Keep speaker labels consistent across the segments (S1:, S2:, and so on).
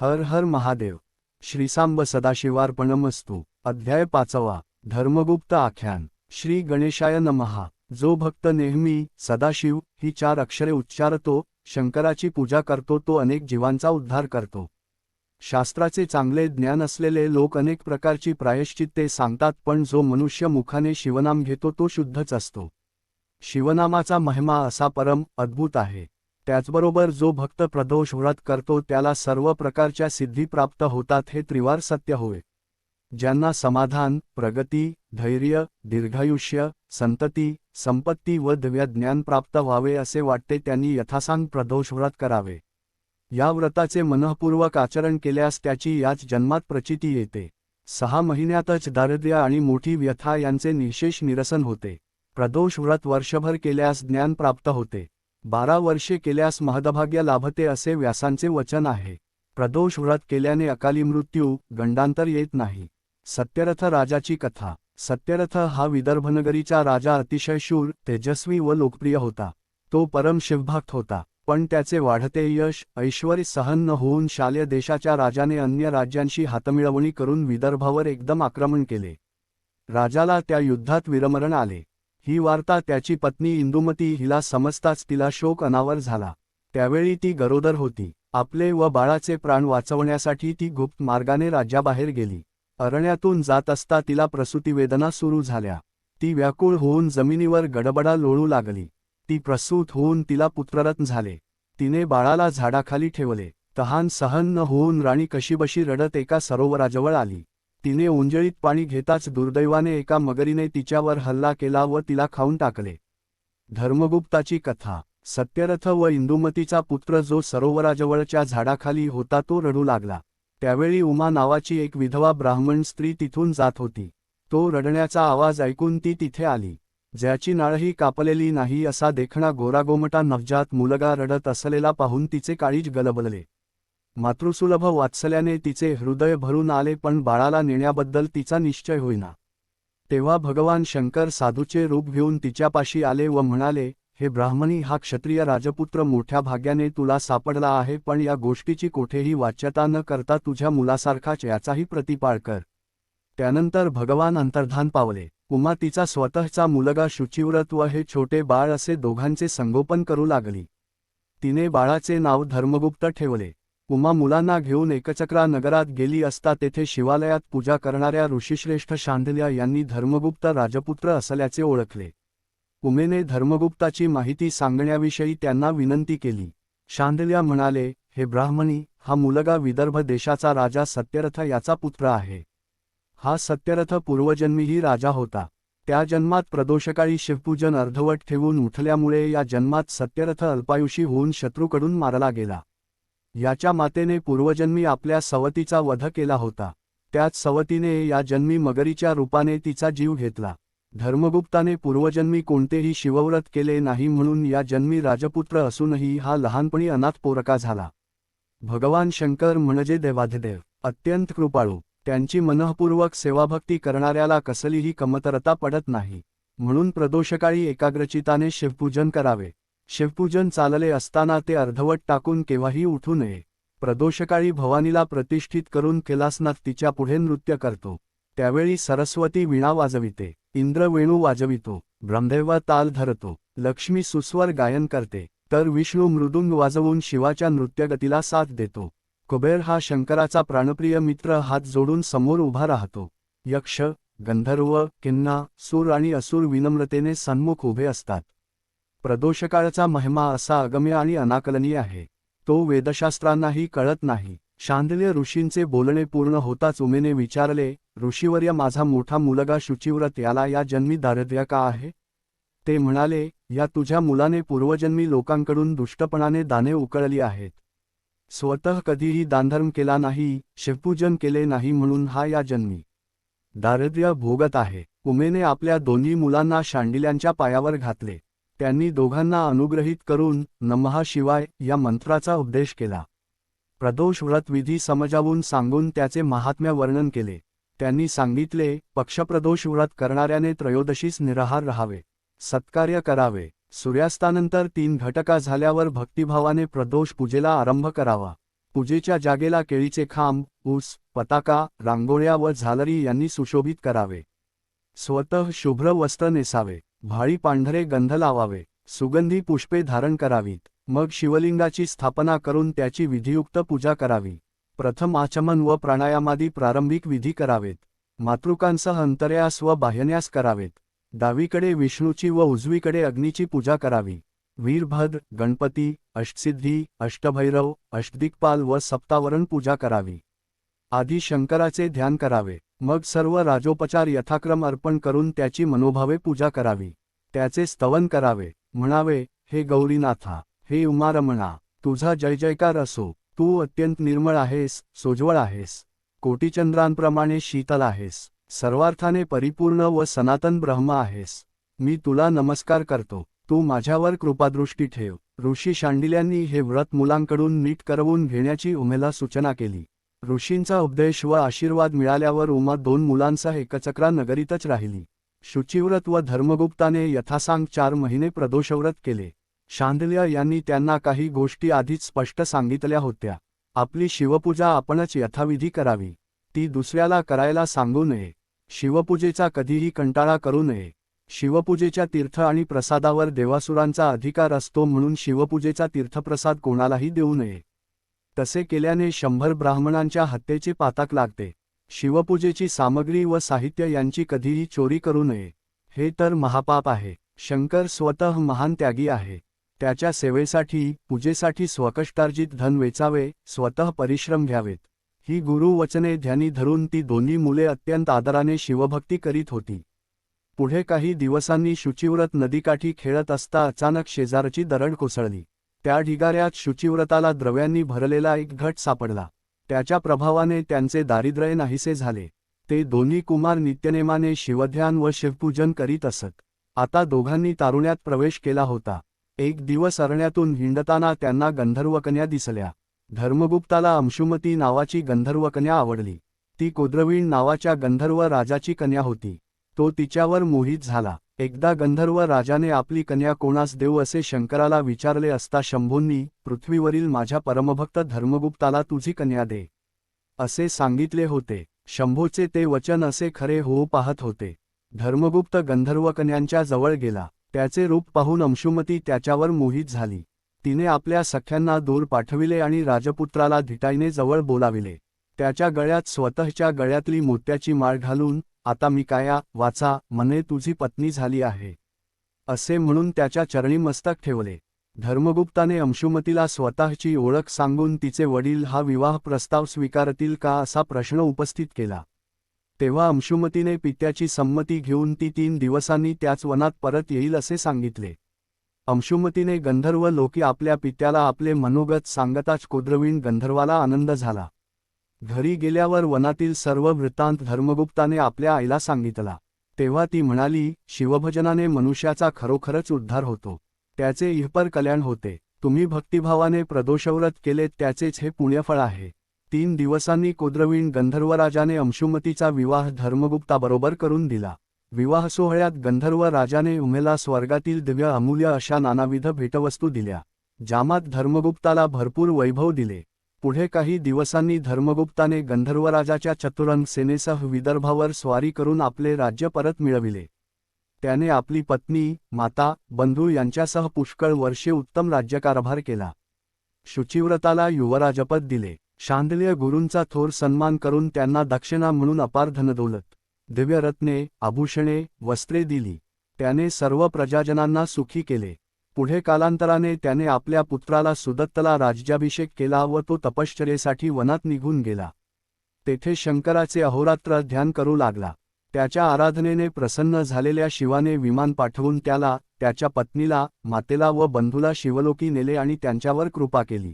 S1: हर हर महादेव. श्रीसांब सदाशिवार्पणमस्तू अध्याय पाचवा. धर्मगुप्त आख्यान. श्री गणेशाय नमहा जो भक्त नेहमी सदाशिव ही चार अक्षरे उच्चारतो शंकराची पूजा करतो तो अनेक जीवांचा उद्धार करतो. शास्त्राचे चांगले ज्ञान असलेले लोक अनेक प्रकारची प्रायश्चित्ते सांगतात पण जो मनुष्य मुखाने शिवनाम घेतो तो शुद्धच असतो. शिवनामाचा महिमा असा परम अद्भुत आहे. त्याचबरोबर जो भक्त प्रदोष व्रत करतो त्याला सर्व प्रकारच्या सिद्धी प्राप्त होतात हे त्रिवार सत्य होय. ज्यांना समाधान प्रगती धैर्य दीर्घायुष्य संतती संपत्ती व दिव्य ज्ञान प्राप्त व्हावे असे वाटते त्यांनी यथासांग प्रदोष व्रत करावे. या व्रताचे मनःपूर्वक आचरण केल्यास त्याची याच जन्मात प्रचिती येते. सहा महिन्यातच दारिद्र्य आणि मोठी व्यथा यांचे निशेष निरसन होते. प्रदोष व्रत वर्षभर केल्यास ज्ञान प्राप्त होते. बारा वर्षे केल्यास महदभाग्य लाभते असे व्यासांचे वचन आहे. प्रदोष व्रत केल्याने अकाली मृत्यू गंडांतर येत नाही. सत्यरथ राजाची कथा. सत्यरथ हा विदर्भनगरीचा राजा अतिशय शूर तेजस्वी व लोकप्रिय होता. तो परम शिवभक्त होता. पण त्याचे वाढते यश ऐश्वर सहन न होऊन शालेय देशाच्या राजाने अन्य राज्यांशी हातमिळवणी करून विदर्भावर एकदम आक्रमण केले. राजाला त्या युद्धात विरमरण आले. ही वार्ता त्याची पत्नी इंदुमती हिला समजताच तिला शोक अनावर झाला. त्यावेळी ती गरोदर होती. आपले व बाळाचे प्राण वाचवण्यासाठी ती गुप्त मार्गाने राज्याबाहेर गेली. अरण्यातून जात असता तिला प्रसूतीवेदना सुरू झाल्या. ती व्याकुळ होऊन जमिनीवर गडबडा लोळू लागली. ती प्रसूत होऊन तिला पुत्ररत्न झाले. तिने बाळाला झाडाखाली ठेवले. तहान सहन न होऊन राणी कशीबशी रडत एका सरोवराजवळ आली. तिने उंजळीत पाणी घेताच दुर्दैवाने एका मगरीने तिच्यावर हल्ला केला व तिला खाऊन टाकले. धर्मगुप्ताची कथा सत्यरथ व इंदुमतीचा पुत्र जो सरोवराजवळच्या झाडाखाली होता तो रडू लागला. त्यावेळी उमा नावाची एक विधवा ब्राह्मण स्त्री तिथून जात होती. तो रडण्याचा आवाज ऐकून ती तिथे आली. ज्याची नाळही कापलेली नाही असा देखणा गोरागोमटा नवजात मुलगा रडत असलेला पाहून तिचे काळीज गलबलले. मातृसुलभ वात्सल्याने तिचे हृदय भरून आले पण बाळाला नेण्याबद्दल तिचा निश्चय होईना. तेव्हा भगवान शंकर साधूचे रूप घेऊन तिच्यापाशी आले व म्हणाले हे ब्राह्मणी हा क्षत्रिय राजपुत्र मोठ्या भाग्याने तुला सापडला आहे पण या गोष्टीची कोठेही वाच्यता न करता तुझ्या मुलासारखाच याचाही प्रतिपाळ कर त्यानंतर भगवान अंतर्धान पावले. उमा तिचा स्वतःचा मुलगा शुचिव्रत व हे छोटे बाळ असे दोघांचे संगोपन करू लागली. तिने बाळाचे नाव धर्मगुप्त ठेवले. उमा मुलांना घेऊन एकचक्रा नगरात गेली असता तेथे शिवालयात पूजा करणाऱ्या ऋषीश्रेष्ठ शांधल्या यांनी धर्मगुप्त राजपुत्र असल्याचे ओळखले. उमेने धर्मगुप्ताची माहिती सांगण्याविषयी त्यांना विनंती केली. शांधल्या म्हणाले हे ब्राह्मणी हा मुलगा विदर्भ देशाचा राजा सत्यरथ याचा पुत्र आहे. हा सत्यरथ पूर्वजन्मीही राजा होता. त्या जन्मात प्रदोषकाळी शिवपूजन अर्धवट ठेवून उठल्यामुळे या जन्मात सत्यरथ अल्पायुषी होऊन शत्रूकडून मारला गेला. याच्या मातेने पूर्वजन्मी आपल्या सवतीचा वध केला होता. त्याच सवतीने या जन्मी मगरीच्या रूपाने तिचा जीव घेतला. धर्मगुप्ताने पूर्वजन्मी कोणतेही शिवव्रत केले नाही म्हणून या जन्मी राजपुत्र असूनही हा लहानपणी अनाथ पोरका झाला. भगवान शंकर म्हणजे देवाधिदेव अत्यंत कृपाळू त्यांची मनःपूर्वक सेवाभक्ती करणाऱ्याला कसलीही कमतरता पडत नाही. म्हणून प्रदोषकाळी एकाग्रचिताने शिवपूजन करावे. शिवपूजन चालले असताना ते अर्धवट टाकून केव्हाही उठू नये. प्रदोषकाळी भवानीला प्रतिष्ठित करून कैलासनाथ तिच्या पुढे नृत्य करतो. त्यावेळी सरस्वती वीणा वाजविते. इंद्रवेणू वाजवितो. ब्रह्मदेव ताल धरतो. लक्ष्मी सुस्वर गायन करते. तर विष्णू मृदुंग वाजवून शिवाच्या नृत्यगतीला साथ देतो. कुबेर हा शंकराचा प्राणप्रिय मित्र हात जोडून समोर उभा राहतो. यक्ष गंधर्व किन्ना सूर आणि असुर विनम्रतेने सन्मुख उभे असतात. प्रदोषकाळचा महिमा असा अगम्य आणि अनाकलनीय आहे. तो वेदशास्त्रांनाही कळत नाही. शांदल्य ऋषींचे बोलणे पूर्ण होताच उमेने विचारले ऋषीवर्य माझा मोठा मुलगा शुचिव्रत याला या जन्मी दारिद्र्य का आहे? ते म्हणाले या तुझ्या मुलाने पूर्वजन्मी लोकांकडून दुष्टपणाने दाने उकळली आहेत. स्वतः कधीही दानधर्म केला नाही शिवपूजन केले नाही म्हणून हा या जन्मी दारिद्र्य भोगत आहे. उमेने आपल्या दोन्ही मुलांना शांडिल्यांच्या पायावर घातले. त्यांनी दोघांना अनुग्रहित करून नमहा शिवाय या मंत्राचा उपदेश केला. प्रदोष व्रत विधी समजावून सांगून त्याचे महात्म्य वर्णन केले. त्यांनी सांगितले पक्षप्रदोष व्रत करणाऱ्याने त्रयोदशीस निराहार राहावे. सत्कार्य करावे. सूर्यास्तानंतर तीन घटका झाल्यावर भक्तिभावाने प्रदोष पूजेला आरंभ करावा. पूजेच्या जागेला केळीचे खांब ऊस पताका रांगोळ्या व झालरी यांनी सुशोभित करावे. स्वतः शुभ्र वस्त्र नेसावे. भाळी पांढरे गंध लावावे. सुगंधी पुष्पे धारण करावीत. मग शिवलिंगाची स्थापना करून त्याची विधियुक्त पूजा करावी. प्रथम आचमन व प्राणायामादी प्रारंभिक विधी करावेत. मातृकांसह अंतर्यास व बाह्यन्यास करावेत. डावीकडे विष्णूची व उजवीकडे अग्नीची पूजा करावी. वीरभद्र गणपती अष्टसिद्धी अष्टभैरव अष्टदिक्पाल व सप्तावरण पूजा करावी. आधी शंकराचे ध्यान करावे. मग सर्व राजोपचार यथाक्रम अर्पण करून त्याची मनोभावे पूजा करावी. त्याचे स्तवन करावे. म्हणावे हे गौरीनाथा हे उमारमणा तुझा जय जयकार असो. तू अत्यंत निर्मळ आहेस सोज्वळ आहेस. कोटीचंद्रांप्रमाणे शीतल आहेस. सर्वार्थाने परिपूर्ण व सनातन ब्रह्म आहेस. मी तुला नमस्कार करतो. तू माझ्यावर कृपादृष्टी ठेव. ऋषी शांडिल्यांनी हे व्रत मुलांकडून नीट करवून घेण्याची उमेला सूचना केली. ऋषींचा उपदेश व आशीर्वाद मिळाल्यावर उमा दोन मुलांसह एकचक्रा नगरीतच राहिली. शुचिव्रत व धर्मगुप्ताने यथासांग चार महिने प्रदोषव्रत केले. शांडिल्य यांनी त्यांना काही गोष्टी आधीच स्पष्ट सांगितल्या होत्या. आपली शिवपूजा आपणच यथाविधी करावी. ती दुसऱ्याला करायला सांगू नये. शिवपूजेचा कधीही कंटाळा करू नये. शिवपूजेच्या तीर्थ आणि प्रसादावर देवासुरांचा अधिकार असतो म्हणून शिवपूजेचा तीर्थप्रसाद कोणालाही देऊ नये. तसे केल्याने शंभर ब्राह्मणांच्या हत्येचे पाताक लागते. शिवपूजेची सामग्री व साहित्य यांची कधीही चोरी करू नये. हे तर महापाप आहे. शंकर स्वतः महान त्यागी आहे. त्याच्या सेवेसाठी पूजेसाठी स्वकष्टार्जित धन वेचावे स्वतः परिश्रम घ्यावेत. ही गुरुवचने ध्यानी धरून ती दोन्ही मुले अत्यंत आदराने शिवभक्ती करीत होती. पुढे काही दिवसांनी शुचिव्रत नदीकाठी खेळत असता अचानक शेजारची दरड कोसळली. त्या ढिगाऱ्यात शुचिव्रताला द्रव्यांनी भरलेला एक घट सापडला. त्याच्या प्रभावाने त्यांचे दारिद्र्य नाहीसे झाले. ते दोन्ही कुमार नित्यनेमाने शिवध्यान व शिवपूजन करीत असत. आता दोघांनी तारुण्यात प्रवेश केला होता. एक दिवस अरण्यातून हिंडताना त्यांना गंधर्वकन्या दिसल्या. धर्मगुप्ताला अंशुमती नावाची गंधर्वकन्या आवडली. ती कोद्रवीण नावाच्या गंधर्व राजाची कन्या होती. तो तिच्यावर मोहित झाला. एकदा गंधर्व राजाने आपली कन्या कोणास देऊ असे शंकराला विचारले असता शंभूंनी पृथ्वीवरील माझ्या परमभक्त धर्मगुप्ताला तुझी कन्या दे. असे सांगितले होते. शंभूचे ते वचन असे खरे होऊ पाहत होते. धर्मगुप्त गंधर्वकन्यांच्या जवळ गेला. त्याचे रूप पाहून अंशुमती त्याच्यावर मोहित झाली. तिने आपल्या सख्यांना दूर पाठविले आणि राजपुत्राला धिटाईने जवळ बोलाविले. त्याच्या गळ्यात स्वतःच्या गळ्यातली मोत्याची माळ घालून आता मी काया वाचा मने तुझी पत्नी झाली आहे. असे म्हणून त्याच्या चरणी मस्तक ठेवले. धर्मगुप्ताने अंशुमतीला स्वतःची ओळख सांगून तिचे वडील हा विवाह प्रस्ताव स्वीकारतील का असा प्रश्न उपस्थित केला. तेव्हा अंशुमतीने पित्याची संमती घेऊन ती तीन दिवसांनी त्याच वनात परत येईल असे सांगितले. अंशुमतीने गंधर्व लोकी आपल्या पित्याला आपले मनोगत सांगताच कोद्रवीण गंधर्वाला आनंद झाला. घरी गेल्यावर वनातील सर्व वृत्तांत धर्मगुप्ताने आपल्या आईला सांगितला. तेव्हा ती म्हणाली शिवभजनाने मनुष्याचा खरोखरच उद्धार होतो. त्याचे इहपर कल्याण होते. तुम्ही भक्तिभावाने प्रदोषव्रत केले त्याचेच हे पुण्यफळ आहे. तीन दिवसांनी कोद्रवीण गंधर्वराजाने अंशुमतीचा विवाह धर्मगुप्ताबरोबर करून दिला. विवाह सोहळ्यात गंधर्व राजाने उमेला स्वर्गातील दिव्य अमूल्य अशा नानाविध भेटवस्तू दिल्या. जामात धर्मगुप्ताला भरपूर वैभव दिले. पुढे काही दिवसांनी धर्मगुप्ताने गंधर्वराजाच्या चतुरंग सेनेसह विदर्भावर स्वारी करून आपले राज्य परत मिळविले. त्याने आपली पत्नी माता बंधू यांच्यासह पुष्कळ वर्षे उत्तम राज्यकारभार केला. शुचिव्रताला युवराजपद दिले. शांदलीय गुरूंचा थोर सन्मान करून त्यांना दक्षिणा म्हणून अपार धनदौलत दिव्यरत्ने आभूषणे वस्त्रे दिली. त्याने सर्व प्रजाजनांना सुखी केले. पुढे कालांतराने त्याने आपल्या पुत्राला सुदत्तला राज्याभिषेक केला व तो तपश्चर्येसाठी वनात निघून गेला. तेथे शंकराचे अहोरात्र ध्यान करू लागला. त्याच्या आराधनेने प्रसन्न झालेल्या शिवाने विमान पाठवून त्याला त्याच्या पत्नीला मातेला व बंधूला शिवलोकी नेले आणि त्यांच्यावर कृपा केली.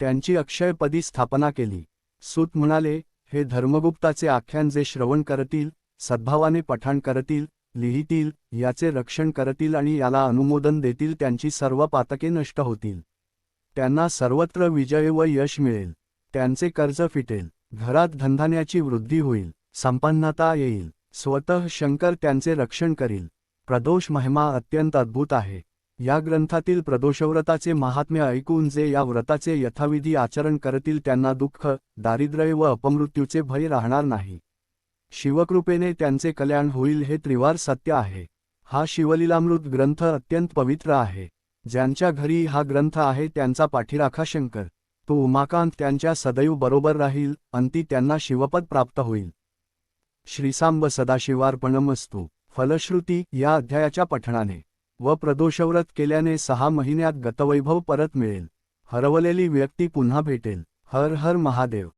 S1: त्यांची अक्षयपदी स्थापना केली. सूत म्हणाले हे धर्मगुप्ताचे आख्यान जे श्रवण करतील सद्भावाने पठाण करतील लिहितील याचे रक्षण करतील आणि याला अनुमोदन देतील त्यांची सर्व पातके नष्ट होतील. त्यांना सर्वत्र विजय व यश मिळेल. त्यांचे कर्ज फिटेल. घरात धंधान्याची वृद्धी होईल. संपन्नता येईल. स्वतः शंकर त्यांचे रक्षण करील. प्रदोष महिमा अत्यंत अद्भुत आहे. या ग्रंथातील प्रदोषव्रताचे महात्म्य ऐकून जे या व्रताचे यथाविधी आचरण करतील त्यांना दुःख दारिद्र्य व अपमृत्यूचे भय राहणार नाही. शिवकृपेने त्यांचे कल्याण होईल हे त्रिवार सत्य आहे. हा शिवलीलामृत ग्रंथ अत्यंत पवित्र आहे. ज्यांच्या घरी हा ग्रंथ आहे त्यांचा पाठीराखा शंकर. तो उमाकांत त्यांच्या सदैव बरोबर राहील अंती त्यांना शिवपद प्राप्त होईल. श्रीसांब सदाशिवार्पणमस्तू. फलश्रुती या अध्यायाच्या पठणाने. व प्रदोषव्रत केल्याने सहा महिन्यात गतवैभव परत मिळेल. हरवलेली व्यक्ती पुन्हा भेटेल. हर हर महादेव.